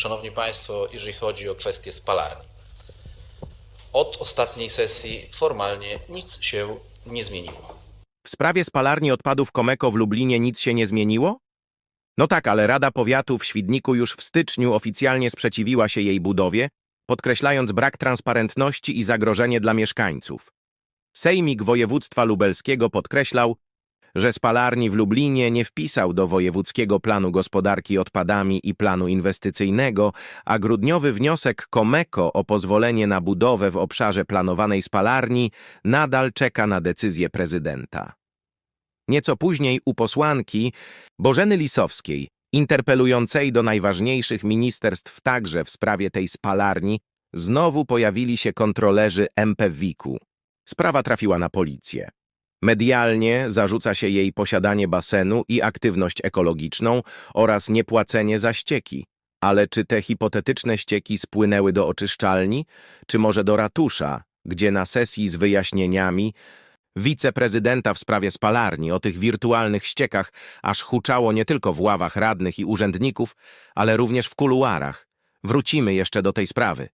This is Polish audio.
Szanowni Państwo, jeżeli chodzi o kwestię spalarni. Od ostatniej sesji formalnie nic się nie zmieniło. W sprawie spalarni odpadów Komeko w Lublinie nic się nie zmieniło? No tak, ale Rada Powiatu w Świdniku już w styczniu oficjalnie sprzeciwiła się jej budowie, podkreślając brak transparentności i zagrożenie dla mieszkańców. Sejmik Województwa Lubelskiego podkreślał, że spalarni w Lublinie nie wpisał do Wojewódzkiego Planu Gospodarki Odpadami i Planu Inwestycyjnego, a grudniowy wniosek Komeko o pozwolenie na budowę w obszarze planowanej spalarni nadal czeka na decyzję prezydenta. Nieco później u posłanki Bożeny Lisowskiej, interpelującej do najważniejszych ministerstw także w sprawie tej spalarni, znowu pojawili się kontrolerzy MPWiK-u. Sprawa trafiła na policję. Medialnie zarzuca się jej posiadanie basenu i aktywność ekologiczną oraz niepłacenie za ścieki. Ale czy te hipotetyczne ścieki spłynęły do oczyszczalni, czy może do ratusza, gdzie na sesji z wyjaśnieniami wiceprezydenta w sprawie spalarni o tych wirtualnych ściekach aż huczało nie tylko w ławach radnych i urzędników, ale również w kuluarach. Wrócimy jeszcze do tej sprawy.